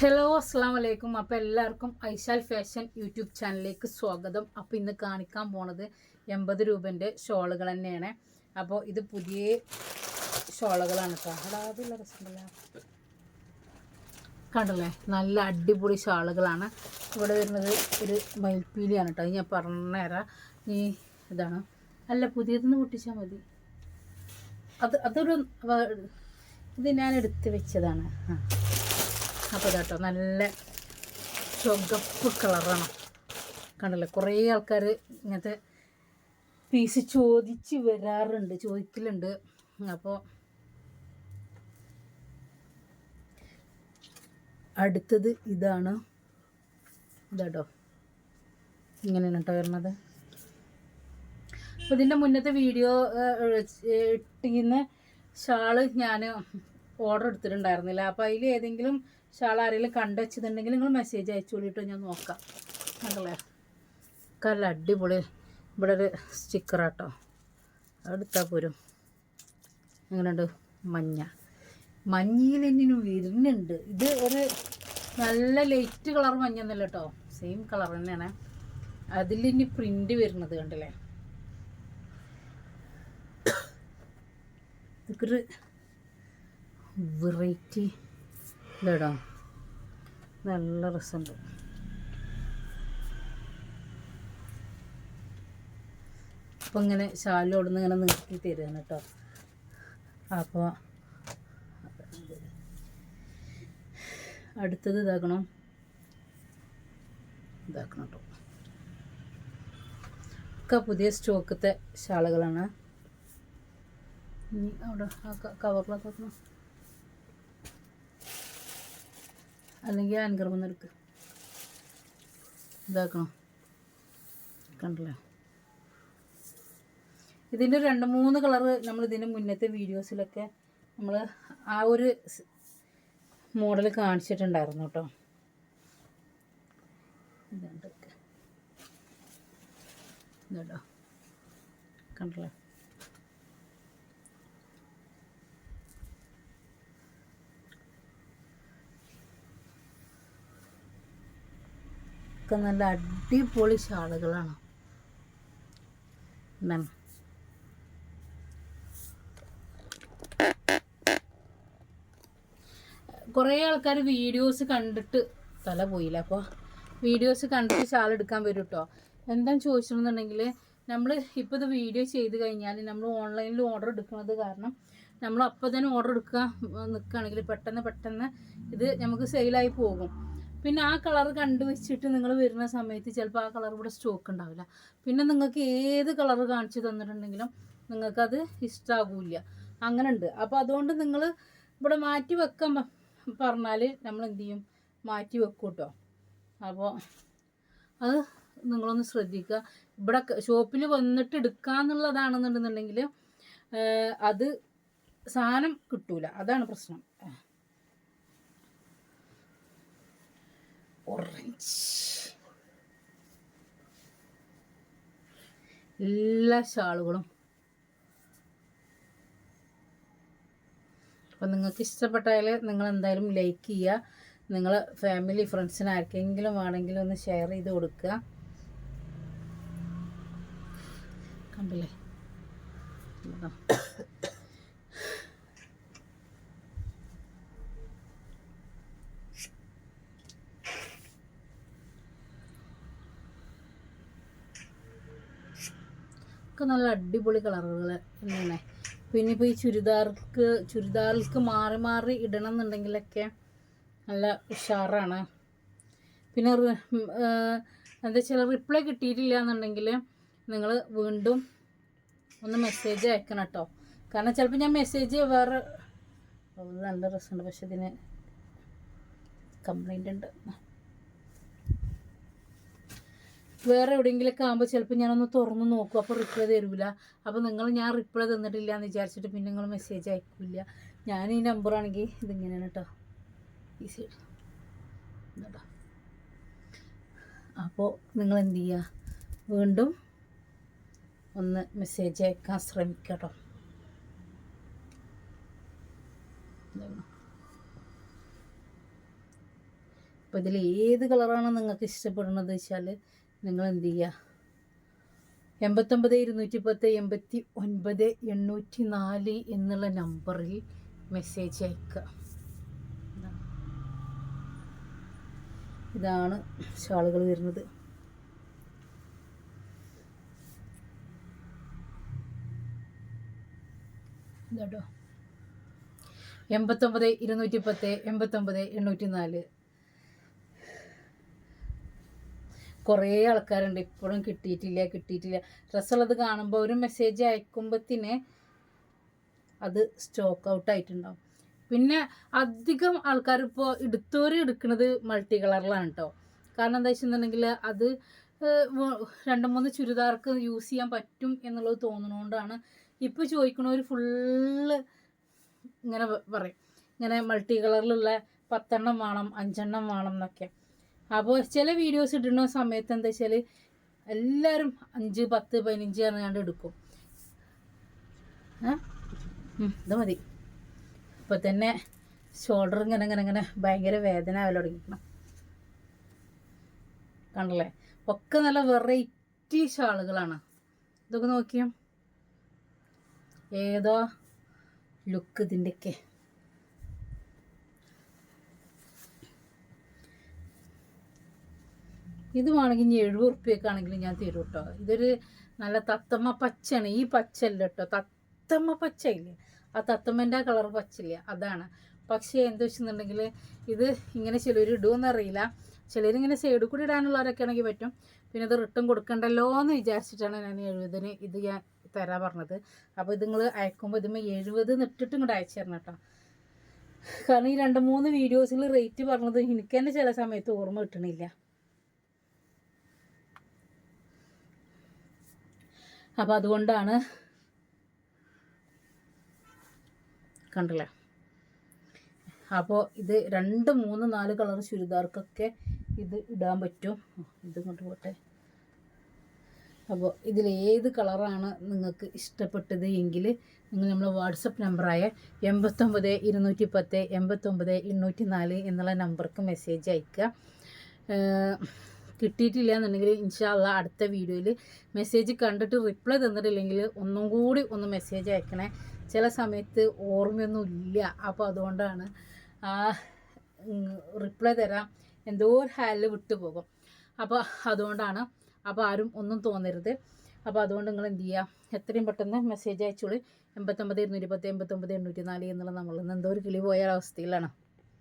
Hello അസ്സാം വലൈക്കും അപ്പോൾ എല്ലാവർക്കും ഐശാൽ ഫാഷൻ യൂട്യൂബ് ചാനലിലേക്ക് സ്വാഗതം. അപ്പോൾ ഇന്ന് കാണിക്കാൻ പോണത് എൺപത് രൂപന്റെ ഷോളുകൾ തന്നെയാണ്. അപ്പോൾ ഇത് പുതിയ ഷോളുകളാണ് കേട്ടോ രസമുണ്ടല്ലോ കണ്ടല്ലേ? നല്ല അടിപൊളി ഷാളുകളാണ്. ഇവിടെ വരുന്നത് ഒരു മയിൽപ്പീലിയാണ് കേട്ടോ ഞാൻ പറഞ്ഞുതരാം. ഈ ഇതാണ്. അല്ല പുതിയതെന്ന് പൊട്ടിച്ചാൽ മതി. അത് അതൊരു ഇത് ഞാൻ എടുത്ത് വെച്ചതാണ്. ആ. അപ്പോൾ കേട്ടോ നല്ല ചുവപ്പ് കളറാണ്. കണ്ടല്ലേ കുറേ ആൾക്കാർ ഇങ്ങനത്തെ പീസ് ചോദിച്ച് വരാറുണ്ട് ചോദിക്കലുണ്ട്. അപ്പോൾ അടുത്തത് ഇതാണ്. ഇതാട്ടോ ഇങ്ങനെയാണ് കേട്ടോ വരണത് അപ്പോൾ ഇതിന്റെ മുന്നത്തെ വീഡിയോ ഇട്ടിന്ന് ഷാൾ ഞാൻ ഓർഡർ എടുത്തിട്ടുണ്ടായിരുന്നില്ല. അപ്പോൾ അതിൽ ഏതെങ്കിലും ഷാൾ ആരെങ്കിലും കണ്ടു വെച്ചിട്ടുണ്ടെങ്കിൽ നിങ്ങൾ മെസ്സേജ് അയച്ചോളിട്ടോ ഞാൻ നോക്കാം. മകളെ കല്ല അടിപൊളി. ഇവിടെ ഒരു സ്റ്റിക്കറാട്ടോ എടുത്താൽ പോരും. എങ്ങനെയുണ്ട്? മഞ്ഞ. മഞ്ഞയിൽ ഇനി വരുന്നുണ്ട്. ഇത് ഒരു നല്ല ലൈറ്റ് കളർ മഞ്ഞൊന്നുമല്ല കേട്ടോ സെയിം കളർ തന്നെയാണ്. അതിൽ ഇനി പ്രിന്റ് വരുന്നത് കണ്ടില്ലേ? ഇതൊരു വെറൈറ്റി ഇല്ലടാ. നല്ല രസമുണ്ട്. അപ്പം ഇങ്ങനെ ശാലോടുന്ന് ഇങ്ങനെ നിർത്തി തരുകയാണ് കേട്ടോ. അപ്പോൾ അടുത്തത് ഇതാക്കണം. ഇതാക്കണം കേട്ടോ. ഒക്കെ പുതിയ സ്റ്റോക്കത്തെ ഷാളുകളാണ് ഇനി അവിടെ ആ കവറിലൊക്കെ അല്ലെങ്കിൽ ആൻകർ വന്നെടുക്ക് ഇതാക്കണം. കണ്ടല്ലോ? ഇതിന്റെ രണ്ട് മൂന്ന് കളറ് നമ്മൾ ഇതിന്റെ മുന്നത്തെ വീഡിയോസിലൊക്കെ നമ്മൾ ആ ഒരു മോഡൽ കാണിച്ചിട്ടുണ്ടായിരുന്നു കേട്ടോ. ഇതുണ്ടൊക്കെ ഇതുണ്ടോ കണ്ടല്ലേ? ഒക്കെ നല്ല അടിപൊളി ഷാളുകളാണ്. മാം കുറേ ആൾക്കാർ വീഡിയോസ് കണ്ടിട്ട് തല പോയില്ല? അപ്പോൾ വീഡിയോസ് കണ്ടിട്ട് ഷാൾ എടുക്കാൻ വരും കേട്ടോ എന്താ ചോദിച്ചിട്ടുണ്ടെങ്കിൽ നമ്മൾ ഇപ്പോൾ ഇത് വീഡിയോ ചെയ്ത് കഴിഞ്ഞാൽ നമ്മൾ ഓൺലൈനിൽ ഓർഡർ എടുക്കുന്നത് കാരണം നമ്മൾ അപ്പോൾ തന്നെ ഓർഡർ എടുക്കുക നിൽക്കുകയാണെങ്കിൽ പെട്ടെന്ന് പെട്ടെന്ന് ഇത് നമുക്ക് സെയിലായി പോകും. പിന്നെ ആ കളർ കണ്ടു വെച്ചിട്ട് നിങ്ങൾ വരുന്ന സമയത്ത് ചിലപ്പോൾ ആ കളർ ഇവിടെ സ്റ്റോക്ക് ഉണ്ടാവില്ല പിന്നെ നിങ്ങൾക്ക് ഏത് കളർ കാണിച്ചു തന്നിട്ടുണ്ടെങ്കിലും നിങ്ങൾക്കത് ഇഷ്ടമാകില്ല അങ്ങനെ ഉണ്ട് അപ്പോൾ അതുകൊണ്ട് നിങ്ങൾ ഇവിടെ മാറ്റി വെക്കാൻ പറഞ്ഞാൽ നമ്മൾ എന്ത് ചെയ്യും മാറ്റി വെക്കും കേട്ടോ അപ്പോൾ അത് നിങ്ങളൊന്ന് ശ്രദ്ധിക്കുക ഇവിടെ ഷോപ്പിൽ വന്നിട്ട് എടുക്കാന്നുള്ളതാണെന്നുണ്ടെന്നുണ്ടെങ്കിൽ അത് സാധനം കിട്ടൂല. അതാണ് പ്രശ്നം. ഓറഞ്ച് എല്ലാ ഷാളുകളും. അപ്പം നിങ്ങൾക്ക് ഇഷ്ടപ്പെട്ടാൽ നിങ്ങൾ എന്തായാലും ലൈക്ക് ചെയ്യുക. നിങ്ങൾ ഫാമിലി ഫ്രണ്ട്സിന് ആർക്കെങ്കിലും ആണെങ്കിലും ഒന്ന് ഷെയർ ചെയ്ത് കൊടുക്കുക. കണ്ടില്ലേ? ഒക്കെ നല്ല അടിപൊളി കളറുകൾ തന്നെ പിന്നെ ഇപ്പോൾ ഈ ചുരിദാർക്ക് ചുരിദാർക്ക് മാറി മാറി ഇടണം എന്നുണ്ടെങ്കിലൊക്കെ നല്ല ഉഷാറാണ്. പിന്നെ എന്താ വെച്ചാൽ റിപ്ലൈ കിട്ടിയിട്ടില്ല എന്നുണ്ടെങ്കിൽ നിങ്ങൾ വീണ്ടും ഒന്ന് മെസ്സേജ് അയക്കണം കേട്ടോ കാരണം ചിലപ്പോൾ ഞാൻ മെസ്സേജ് വേറെ നല്ല രസമുണ്ട്. പക്ഷെ ഇതിന് കംപ്ലൈന്റ് ഉണ്ട്. വേറെ എവിടെയെങ്കിലൊക്കെ ആകുമ്പോൾ ചിലപ്പോൾ ഞാനൊന്ന് തുറന്ന് നോക്കും അപ്പോൾ റിപ്ലൈ തരില്ല അപ്പോൾ നിങ്ങൾ ഞാൻ റിപ്ലൈ തന്നിട്ടില്ല എന്ന് വിചാരിച്ചിട്ട് പിന്നെ നിങ്ങൾ മെസ്സേജ് അയക്കില്ല. ഞാൻ ഈ നമ്പറാണെങ്കിൽ ഇതിങ്ങനെയാണ് കേട്ടോ ഈ സൈഡ് അപ്പോൾ നിങ്ങൾ എന്ത് ചെയ്യുക വീണ്ടും ഒന്ന് മെസ്സേജ് അയക്കാൻ ശ്രമിക്കുക കേട്ടോ. അപ്പോൾ ഇതിൽ ഏത് കളറാണ് നിങ്ങൾക്ക് ഇഷ്ടപ്പെടുന്നത് വെച്ചാൽ നിങ്ങൾ എന്ത് ചെയ്യുക എൺപത്തൊമ്പത് ഇരുന്നൂറ്റി പത്ത് എൺപത്തി ഒൻപത് എണ്ണൂറ്റി നാല് എന്നുള്ള നമ്പറിൽ മെസ്സേജ് അയക്കുക ഇതാണ് ഷാളുകൾ വരുന്നത്. എൺപത്തൊമ്പത് ഇരുന്നൂറ്റി പത്ത് എൺപത്തൊമ്പത് എണ്ണൂറ്റി നാല് കുറേ ആൾക്കാരുണ്ട്. ഇപ്പോഴും കിട്ടിയിട്ടില്ല കിട്ടിയിട്ടില്ല. ഡ്രസ്സുള്ളത് കാണുമ്പോൾ ഒരു മെസ്സേജ് അയക്കുമ്പത്തിന് അത് സ്റ്റോക്ക് ഔട്ട് ആയിട്ടുണ്ടാവും. പിന്നെ അധികം ആൾക്കാർ ഇപ്പോൾ എടുത്തവർ എടുക്കുന്നത് മൾട്ടി കളറിലാണ് കേട്ടോ കാരണം എന്താ വെച്ചിട്ടുണ്ടെങ്കിൽ അത് രണ്ട് മൂന്ന് ചുരിദാർക്ക് യൂസ് ചെയ്യാൻ പറ്റും എന്നുള്ളത് തോന്നുന്നതുകൊണ്ടാണ് ഇപ്പോൾ ചോദിക്കണവർ ഫുള്ള് ഇങ്ങനെ പറയും ഇങ്ങനെ മൾട്ടി കളറിലുള്ള പത്തെണ്ണം വേണം അഞ്ചെണ്ണം വേണം എന്നൊക്കെ. അപ്പോൾ ചില വീഡിയോസ് ഇടുന്ന സമയത്ത് എന്താ വെച്ചാൽ എല്ലാവരും അഞ്ച് പത്ത് പതിനഞ്ച് പറഞ്ഞാണ്ട് എടുക്കും. ഇത് മതി. ഇപ്പൊ തന്നെ ഷോൾഡർ ഇങ്ങനെ ഇങ്ങനെ ഇങ്ങനെ ഭയങ്കര വേദന ആവല തുടങ്ങിക്കണം കണ്ടല്ലേ? ഒക്കെ നല്ല വെറൈറ്റി ഷാളുകളാണ്. ഇതൊക്കെ നോക്കിയോ? ഏതോ ലുക്ക് ഇതിന്റെയൊക്കെ ഇത് വേണമെങ്കിൽ ഇനി എഴുപത് ഉറുപ്പ്യൊക്കെ ഞാൻ തരും കേട്ടോ ഇതൊരു നല്ല തത്തമ്മ പച്ചയാണ്. ഈ പച്ചല്ല കേട്ടോ തത്തമ്മ പച്ചയില്ലേ? ആ തത്തമ്മന്റെ ആ കളർ പച്ചില്ല അതാണ്. പക്ഷേ എന്താ വെച്ചെന്നുണ്ടെങ്കിൽ ഇത് ഇങ്ങനെ ചിലർ ഇടുമെന്ന് അറിയില്ല. ചിലരിങ്ങനെ സൈഡിൽ കൂടി ഇടാനുള്ളവരൊക്കെ ആണെങ്കിൽ പറ്റും. പിന്നെ ഇത് റിട്ടേൺ കൊടുക്കണ്ടല്ലോ എന്ന് വിചാരിച്ചിട്ടാണ് ഞാൻ എഴുപതിന് ഇത് ഞാൻ തരാൻ പറഞ്ഞത്. അപ്പോൾ ഇത് നിങ്ങൾ അയക്കുമ്പോൾ ഇതുമ്പോൾ എഴുപത് നിട്ടിട്ട് ഇങ്ങോട്ട് അയച്ചു തരണം കേട്ടോ കാരണം ഈ രണ്ട് മൂന്ന് വീഡിയോസിൽ റേറ്റ് പറഞ്ഞത് എനിക്ക് തന്നെ ചില സമയത്ത് ഓർമ്മ കിട്ടണില്ല. അപ്പോൾ അതുകൊണ്ടാണ് കണ്ടില്ലേ? അപ്പോൾ ഇത് രണ്ട് മൂന്ന് നാല് കളർ ചുരിദാർക്കൊക്കെ ഇത് ഇടാൻ പറ്റും. ഇത് കൊണ്ട് പോട്ടെ അപ്പോൾ ഏത് കളറാണ് നിങ്ങൾക്ക് ഇഷ്ടപ്പെട്ടത് എങ്കിൽ നിങ്ങൾ നമ്മളെ വാട്സപ്പ് നമ്പറായ എൺപത്തൊമ്പത് ഇരുന്നൂറ്റി പത്ത് എൺപത്തൊമ്പത് എണ്ണൂറ്റി നാല് എന്നുള്ള നമ്പർക്ക് മെസ്സേജ് അയക്കുക. കിട്ടിയിട്ടില്ല എന്നുണ്ടെങ്കിൽ ഇൻഷാല്ല അടുത്ത വീഡിയോയിൽ മെസ്സേജ് കണ്ടിട്ട് റിപ്ലൈ തന്നിട്ടില്ലെങ്കിൽ ഒന്നും കൂടി ഒന്ന് മെസ്സേജ് അയക്കണേ. ചില സമയത്ത് ഓർമ്മയൊന്നും ഇല്ല. അപ്പോൾ അതുകൊണ്ടാണ് റിപ്ലൈ തരാം എന്തോ ഒരു ഹാലിൽ വിട്ടുപോകും അപ്പോൾ അതുകൊണ്ടാണ് അപ്പോൾ ആരും ഒന്നും തോന്നരുത്. അപ്പോൾ അതുകൊണ്ട് നിങ്ങൾ എന്ത് ചെയ്യുക എത്രയും പെട്ടെന്ന് മെസ്സേജ് അയച്ചോളൂ. എൺപത്തൊമ്പത് ഇരുന്നൂറ്റി പത്ത് എൺപത്തൊമ്പത് എണ്ണൂറ്റി നാല് എന്നുള്ള നമ്മളിൽ നിന്ന് എന്തോ ഒരു കിളി പോയ അവസ്ഥയിലാണ്